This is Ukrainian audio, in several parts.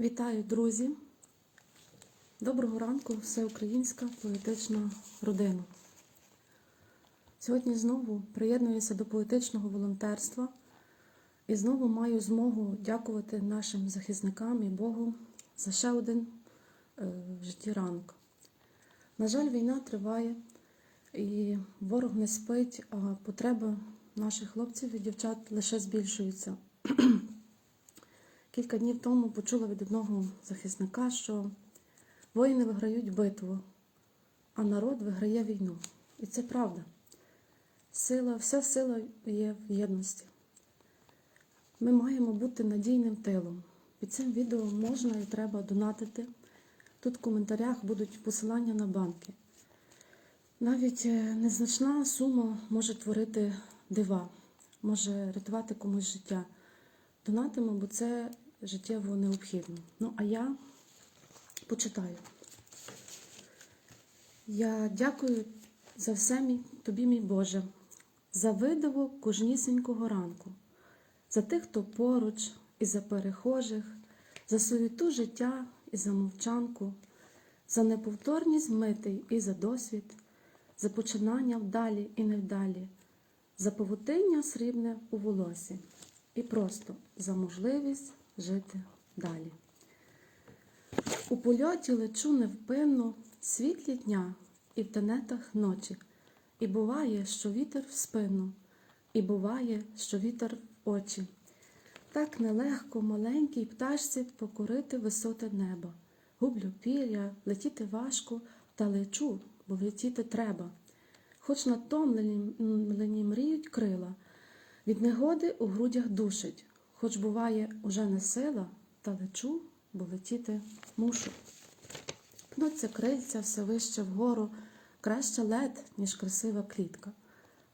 Вітаю, друзі! Доброго ранку, всеукраїнська поетична родина. Сьогодні знову приєднуюся до поетичного волонтерства і знову маю змогу дякувати нашим захисникам і Богу за ще один е, в житті ранок. На жаль, війна триває, і ворог не спить, а потреби наших хлопців і дівчат лише збільшуються. Кілька днів тому почула від одного захисника, що воїни виграють битву, а народ виграє війну. І це правда. Сила, вся сила є в єдності. Ми маємо бути надійним тилом. Під цим відео можна і треба донатити. Тут в коментарях будуть посилання на банки. Навіть е, незначна сума може творити дива, може рятувати комусь життя. Донатимо, бо це життєво необхідно. Ну, а я почитаю. Я дякую за все тобі, мій Боже, за видиво кожнісінького ранку, за тих, хто поруч, і за перехожих, за суєту життя і за мовчанку, за неповторність митий і за досвід, за починання вдалі і невдалі, за павутиння срібне у волосі і просто за можливість жити далі. У польоті лечу невпинно світлі дня і в тенетах ночі, і буває, що вітер в спину, і буває, що вітер в очі. Так нелегко маленькій пташці покорити висоте неба. Гублю пір'я, летіти важко, та лечу, бо летіти треба. Хоч натомлені мріють крила, від негоди у грудях душить, хоч буває уже не сила, та лечу, бо летіти мушу. Пнуться крильця все вище вгору, краще лед, ніж красива клітка.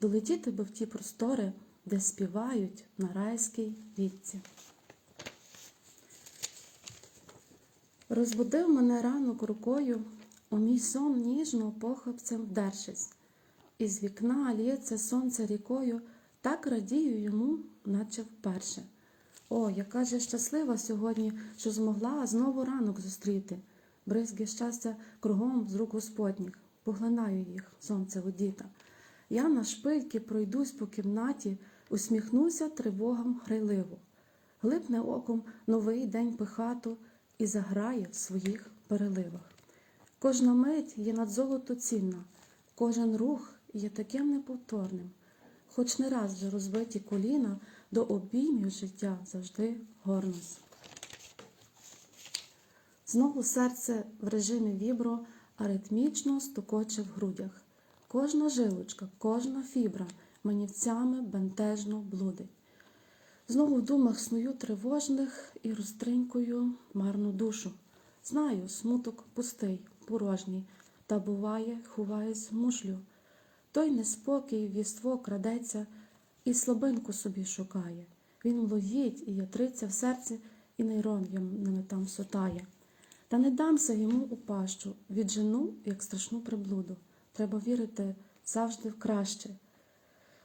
Долетіти би в ті простори, де співають на райській вітці. Розбудив мене ранок рукою, у мій сон ніжно похапцем вдершись, із вікна лється сонце рікою, так радію йому, наче вперше. О, яка ж я щаслива сьогодні, що змогла знову ранок зустріти. Бризги щастя кругом з рук Господніх, поглинаю їх, сонце водіта. Я на шпильки пройдусь по кімнаті, усміхнуся тривогам грайливо, глибне оком новий день пихату і заграє в своїх переливах. Кожна мить є над золото цінна, кожен рух є таким неповторним, хоч не раз вже розбиті коліна до обіймів життя завжди горнусь. Знову серце в режимі вібро аритмічно стукоче в грудях. Кожна жилочка, кожна фібра манівцями бентежно блудить. Знову в думах сную тривожних і розтринькую марну душу. Знаю, смуток пустий, порожній, та буває, ховаюсь мушлю. Той неспокій віство крадеться і слабинку собі шукає. Він млоїть і ятриться в серці, і нейрон'ям там сотає. Та не дамся йому у пащу, віджену, як страшну приблуду. Треба вірити завжди в краще,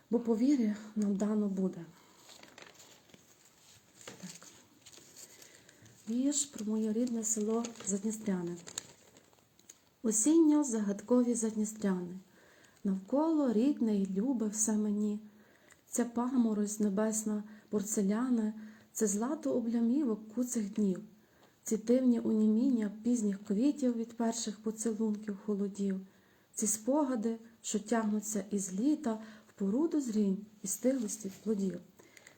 бо по вірі нам дано буде. Так. Вірш про моє рідне село Задністряне. Осінньо загадкові Задністряни. Навколо рідне й любе все мені. Ця паморозь небесна порцеляна, це злато облямівок куцих днів, ці дивні уніміння пізніх квітів від перших поцілунків холодів, ці спогади, що тягнуться із літа в пору дозрінь і стиглості плодів,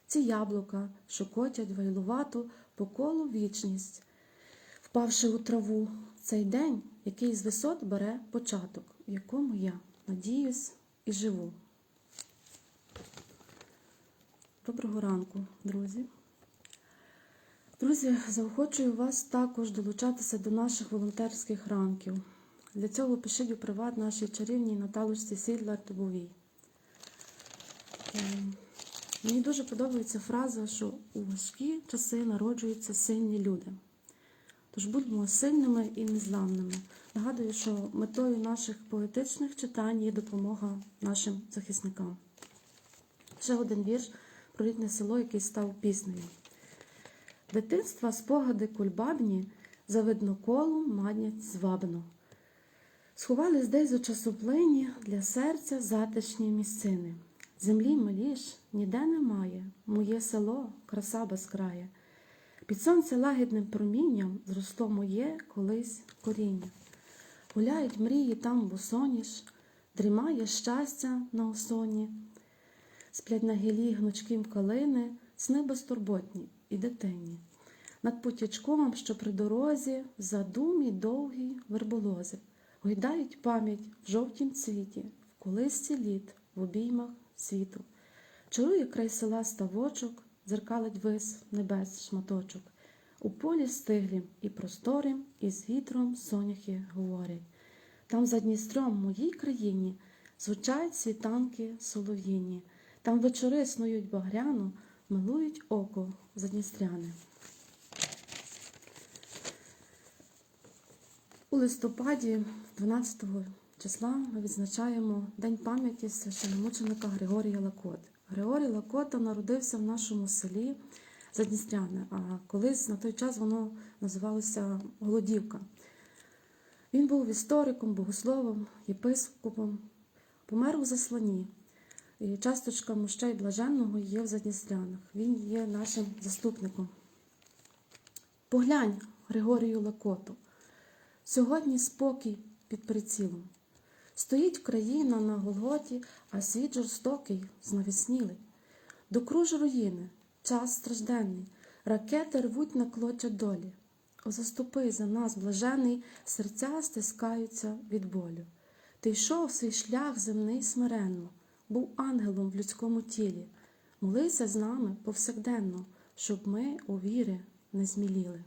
ці яблука, що котять вайлувату по колу вічність, впавши у траву, цей день, який з висот бере початок, в якому я надіюсь і живу. Доброго ранку, друзі. Друзі, заохочую вас також долучатися до наших волонтерських ранків. Для цього пишіть у приват нашій чарівній Наталочці Сідлар Тобовій. Ем, Мені дуже подобається фраза, що у важкі часи народжуються сильні люди. Тож будьмо сильними і незламними. Нагадую, що метою наших поетичних читань є допомога нашим захисникам. Ще один вірш рідне село, який став піснею. Дитинства спогади кульбабні за видноколом маднять звабно. Сховались десь у часоплині для серця затишні місцини. Землі миліш ніде немає, моє село, краса безкрая. Під сонце лагідним промінням зросло моє колись коріння. Гуляють мрії там босоніж, дрімає щастя на осоні. Сплять на гілі гнучким калини, сни безтурботні і дитинні. Над потічком, що при дорозі, в задумі довгі верболози, гойдають пам'ять в жовтім цвіті, в колисці літ, в обіймах світу. Чарує край села ставочок, дзеркалить вис небес шматочок. У полі стиглім і просторим, і з вітром соняхи говорять. Там за Дністром, моїй країні, звучать світанки солов'їні, там вечори снують багряну, милують око задністряне. У листопаді, 12 числа, ми відзначаємо День пам'яті священомученика Григорія Лакоти. Григорій Лакота народився в нашому селі Задністряне, а колись на той час воно називалося Голодівка. Він був істориком, богословом, єпископом, помер у засланні. І часточка мощей блаженного є в Задністрянах. Він є нашим заступником. Поглянь Григорію Лакоту. Сьогодні спокій під прицілом. Стоїть країна на Голготі, а світ жорстокий, знавіснілий. Докруж руїни, час стражденний, ракети рвуть на клоча долі. О, заступи за нас, блажений, серця стискаються від болю. Ти йшов свій шлях земний смиренно, був ангелом в людському тілі. Молися з нами повсякденно, щоб ми у вірі не зміліли.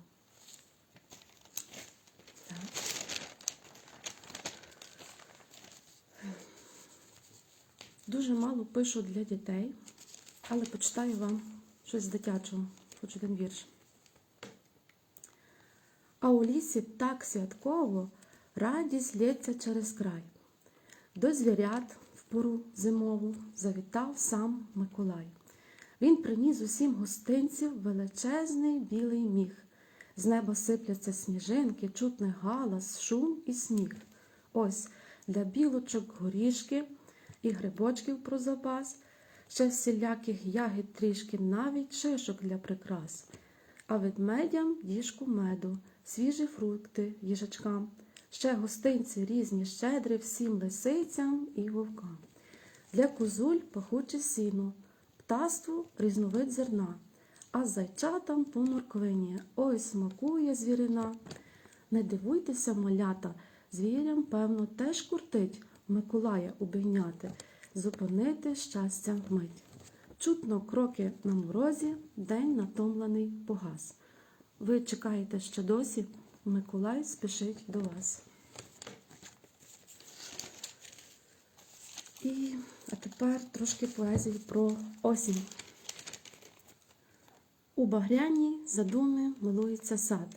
Дуже мало пишу для дітей, але почитаю вам щось дитячого, хоч один вірш. А у лісі так святково радість лється через край. До звірят пору зимову завітав сам Миколай. Він приніс усім гостинців величезний білий міг. З неба сипляться сніжинки, чутний галас, шум і сміх. Ось для білочок горішки і грибочків про запас, ще всіляких ягід трішки, навіть шишок для прикрас. А ведмедям діжку меду, свіжі фрукти їжачкам, ще гостинці різні, щедрі всім лисицям і вовкам. Для козуль пахуче сіно, птаству різновид зерна, а зайчатам по морквині, ой смакує звірина. Не дивуйтеся, малята, звірям, певно, теж куртить Миколая обійняти, зупинити щастя вмить. Чутно кроки на морозі, день натомлений погас. Ви чекаєте ще досі, Миколай спішить до вас. І а тепер трошки поезії про осінь. У багряній задуми милується сад,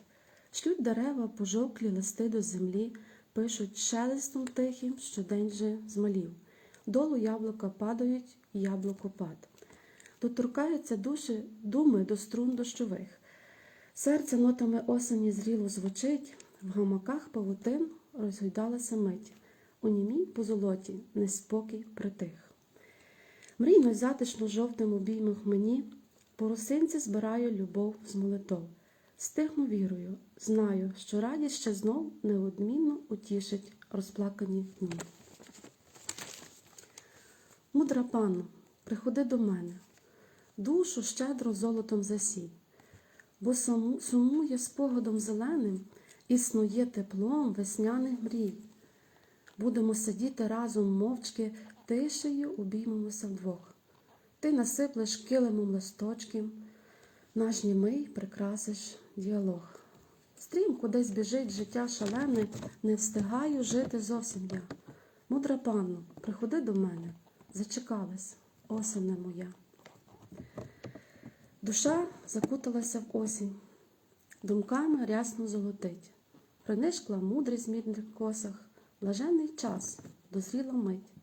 шлють дерева, пожовклі листи до землі, пишуть шелестом тихим, що день же змалів. Долу яблука падають, яблукопад. Доторкаються душі думи до струн дощових. Серце нотами осені зріло звучить, в гамаках павутин розгойдалася мить. У німій позолоті неспокій притих. Мрійно й затишно жовтим обіймах мені по росинці збираю любов з молитов. Стигну вірою, знаю, що радість ще знов неодмінно утішить розплакані дні. Мудра панно, приходи до мене, душу щедро золотом засій, бо сумує спогадом зеленим і снує теплом весняних мрій. Будемо сидіти разом мовчки, тишею обіймемося вдвох. Ти насиплеш килимом листочки, наш німий прикрасиш діалог. Стрім кудись біжить життя шалене, не встигаю жити зовсім я. Мудра панно, приходи до мене, зачекалась, осене моя. Душа закуталася в осінь, думками рясно золотить, принишкла мудрість мідних косах, блаженний час, дозріла мить.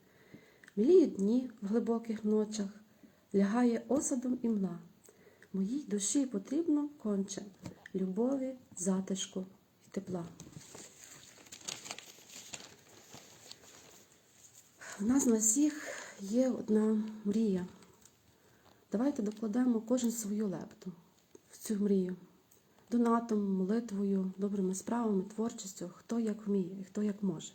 Мліють дні в глибоких ночах, лягає осадом імла. Моїй душі потрібно конче любові, затишку і тепла. У нас на всіх є одна мрія. Давайте докладемо кожен свою лепту в цю мрію. Донатом, молитвою, добрими справами, творчістю, хто як вміє і хто як може.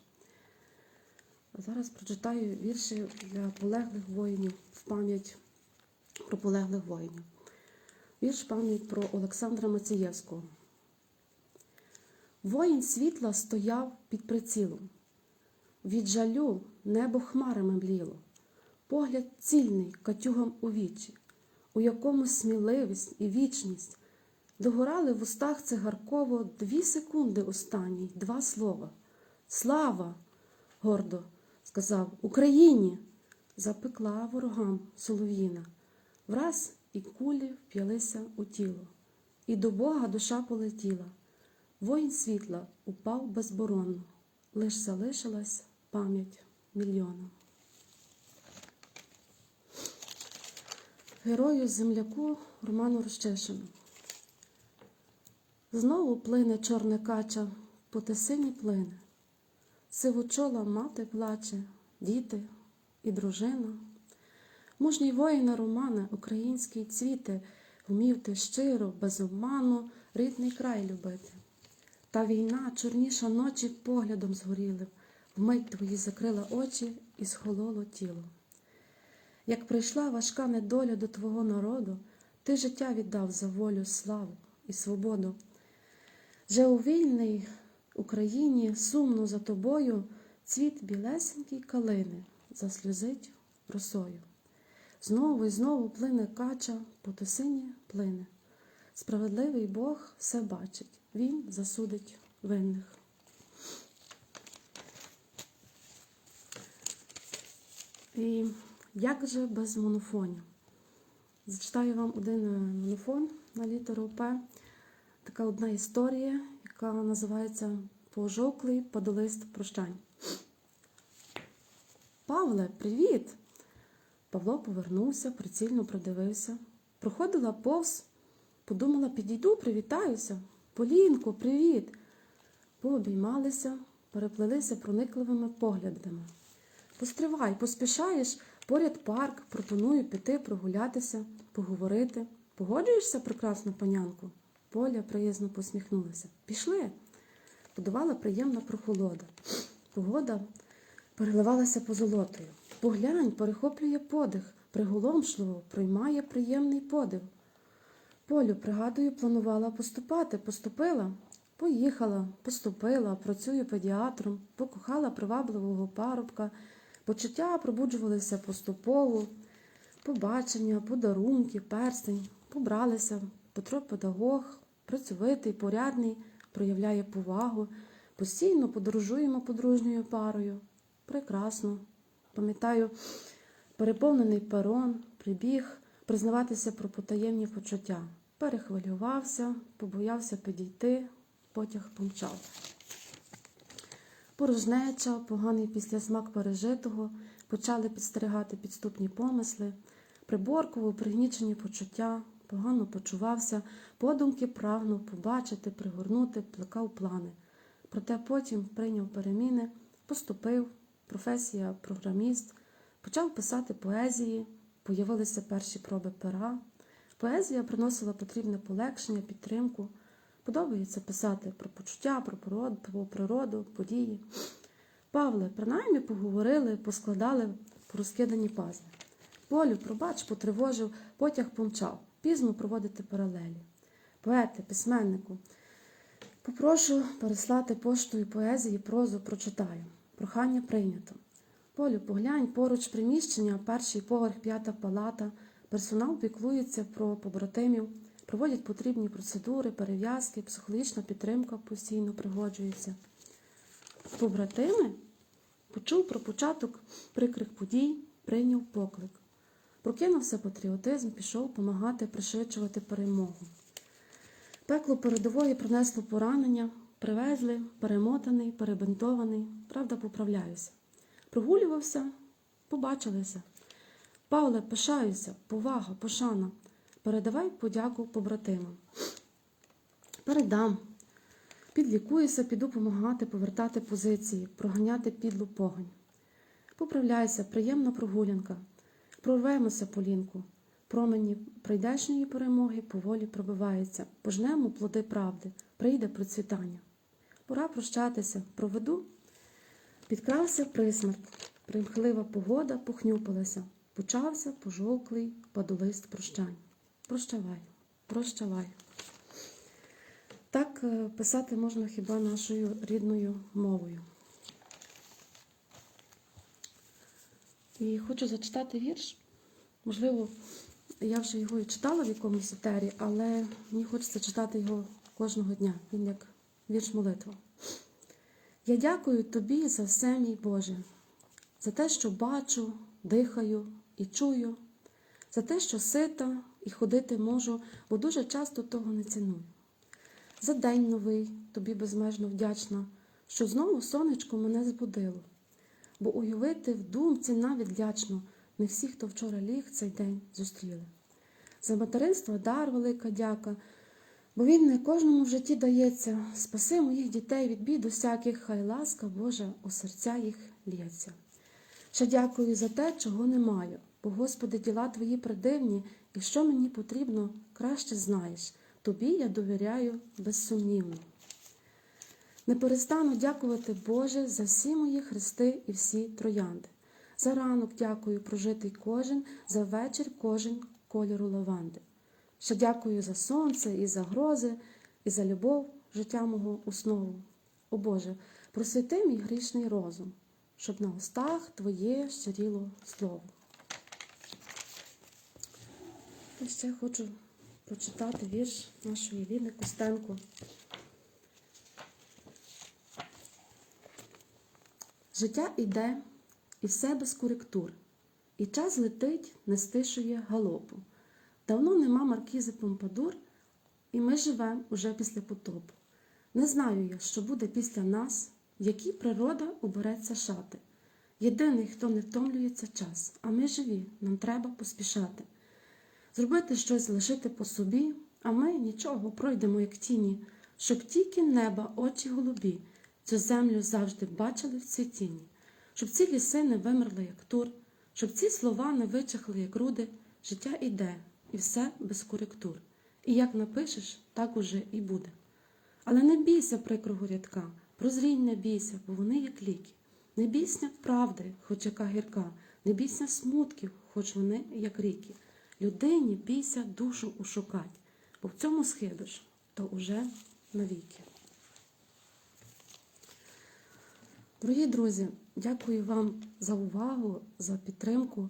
Зараз прочитаю вірші для полеглих воїнів в пам'ять про полеглих воїнів. Вірш пам'ять про Олександра Мацієвського. Воїн світла стояв під прицілом. Від жалю небо хмарами мліло, погляд цільний катюгам у вічі, у якому сміливість і вічність догорали в устах цигарково дві секунди останні, два слова. Слава! гордо сказав Україні! Запекла ворогам солов'їна. Враз і кулі вп'ялися у тіло, і до Бога душа полетіла. Воїн світла упав безборонно, лиш залишилась пам'ять мільйона. Герою земляку Роману Рощишину. Знову плине чорне кача, по тесині плине. Сивочола мати плаче, діти і дружина. Мужній воїна Романа, український цвіте, вмів ти щиро, без обману, рідний край любити. Та війна, чорніша ночі поглядом згорілим, вмить твої закрила очі і схололо тіло. Як прийшла важка недоля до твого народу, ти життя віддав за волю, славу і свободу. Же у вільній Україні сумно за тобою цвіт білесенький калини засльозить росою. Знову і знову плине кача, по тосині плине. Справедливий Бог все бачить, Він засудить винних. І як же без монофонів? Зачитаю вам один е, монофон на літеру П. Така одна історія, яка називається Пожовклий падолист прощань. Павле, привіт! Павло повернувся, прицільно продивився. Проходила повз, подумала, підійду, привітаюся. Полінко, привіт! Пообіймалися, переплелися проникливими поглядами. Постривай, поспішаєш, поряд парк, пропоную піти прогулятися, поговорити. Погоджуєшся, прекрасна панянку? Поля приязно посміхнулася. Пішли. Подувала приємна прохолода. Погода переливалася позолотою. Поглянь, перехоплює подих, приголомшливо, проймає приємний подив. Полю, пригадую, планувала поступати, поступила. Поїхала, поступила, працюю педіатром, покохала привабливого парубка, почуття пробуджувалися поступово, побачення, подарунки, перстень, побралися, Петро педагог, працьовитий, порядний, проявляє повагу, постійно подорожуємо подружньою парою. Прекрасно. Пам'ятаю, переповнений перон, прибіг признаватися про потаємні почуття. Перехвилювався, побоявся підійти, потяг помчав. Порожнеча, поганий післясмак пережитого, почали підстерігати підступні помисли, приборкував пригнічені почуття, погано почувався, подумки прагнув побачити, пригорнути, плекав плани. Проте потім прийняв переміни, поступив, професія програміст, почав писати поезії, появилися перші проби пера. Поезія приносила потрібне полегшення, підтримку. Подобається писати про почуття, про природу, про природу, події. Павле, принаймні поговорили, поскладали порозкидані пазли. Полю, пробач, потривожив, потяг помчав. Пізно проводити паралелі. Поете, письменнику, попрошу переслати поштою поезії, прозу прочитаю. Прохання прийнято. Полю, поглянь, поруч приміщення, перший поверх, п'ята палата. Персонал піклується про побратимів, проводять потрібні процедури, перев'язки, психологічна підтримка постійно пригоджується. Побратими почув про початок прикрих подій, прийняв поклик. Прокинувся патріотизм, пішов помагати пришвидшувати перемогу. Пекло передової принесло поранення, привезли, перемотаний, перебинтований, правда, поправляюся. Прогулювався, побачилися. Павле, пишаюся, повага, пошана. Передавай подяку побратимам. Передам. Підлікуюся, піду помагати, повертати позиції, проганяти підлу погонь. Поправляйся, приємна прогулянка. Прорвемося полінку. Промені прийдешньої перемоги поволі пробиваються. Пожнемо плоди правди, прийде процвітання. Пора прощатися, проведу. Підкрався присмерк. Примхлива погода похнюпилася. Почався пожовклий падолист прощань. Прощавай, прощавай. Так е, писати можна хіба нашою рідною мовою. І хочу зачитати вірш. Можливо, я вже його і читала в якомусь етері, але мені хочеться читати його кожного дня. Він як вірш молитва. Я дякую тобі за все, мій Боже, за те, що бачу, дихаю і чую, за те, що сита і ходити можу, бо дуже часто того не ціную. За день новий тобі безмежно вдячна, що знову сонечко мене збудило, бо уявити в думці навіть лячно не всі, хто вчора ліг, цей день зустріли. За материнство дар велика дяка, бо він не кожному в житті дається. Спаси моїх дітей від бід усяких, хай ласка Божа у серця їх лється. Ще дякую за те, чого не маю, бо, Господи, діла твої придивні, і що мені потрібно, краще знаєш. Тобі я довіряю безсумнівно. Не перестану дякувати Боже за всі мої хрести і всі троянди. За ранок дякую прожитий кожен, за вечір кожен кольору лаванди. Ще дякую за сонце і за грози, і за любов життя мого основу. О Боже, просвіти мій грішний розум, щоб на устах Твоє щиріло слово. І ще хочу прочитати вірш нашої Ліни Костенко. Життя іде, і все без коректур, і час летить, не стишує галопу. Давно нема маркізи Помпадур, і ми живемо уже після потопу. Не знаю я, що буде після нас, які природа убереться шати. Єдиний, хто не втомлюється час, а ми живі, нам треба поспішати. Зробити щось лишити по собі, а ми нічого пройдемо, як тіні, щоб тільки неба, очі голубі, цю землю завжди бачили в цвітінні, щоб ці ліси не вимерли, як тур, щоб ці слова не вичахли, як руди, життя іде, і все без коректур. І як напишеш, так уже і буде. Але не бійся прикрого рядка, прозрінь не бійся, бо вони як ліки. Не бійся правди, хоч яка гірка, не бійся смутків, хоч вони як ріки. Людині бійся душу ушукать, бо в цьому схибиш, то уже навіки. Дорогі друзі, дякую вам за увагу, за підтримку.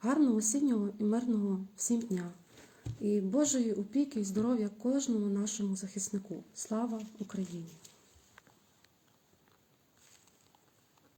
Гарного осіннього і мирного всім дня. І Божої опіки і здоров'я кожному нашому захиснику. Слава Україні!